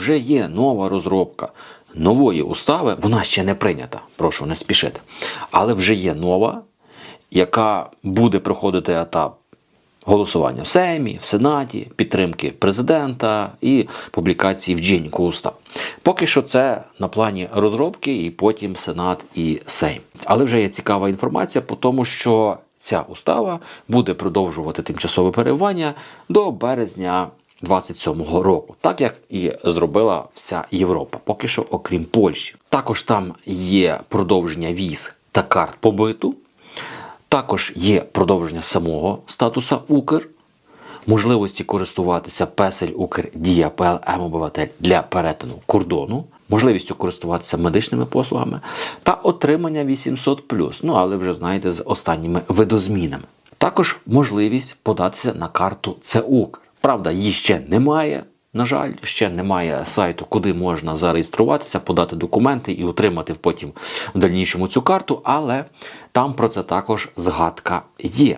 вже є нова розробка нової устави. Вона ще не прийнята, прошу не спішити. Але вже є нова, яка буде проходити етап голосування в Сеймі, в Сенаті, підтримки президента і публікації в Дженніку устав. Поки що це на плані розробки, і потім Сенат і Сейм. Але вже є цікава інформація по тому, що ця устава буде продовжувати тимчасове перебування до березня 27-го року, так як і зробила вся Європа, поки що, окрім Польщі. Також там є продовження віз та карт побиту. Також є продовження самого статуса Укр, можливості користуватися песель Укр Дія ПЛМ обиватель для перетину кордону, можливістю користуватися медичними послугами та отримання 800 Ну, але вже знаєте, з останніми видозмінами. Також можливість податися на карту ЦУКР. Правда, її ще немає. На жаль, ще немає сайту, куди можна зареєструватися, подати документи і отримати потім в дальнішому цю карту, але там про це також згадка є.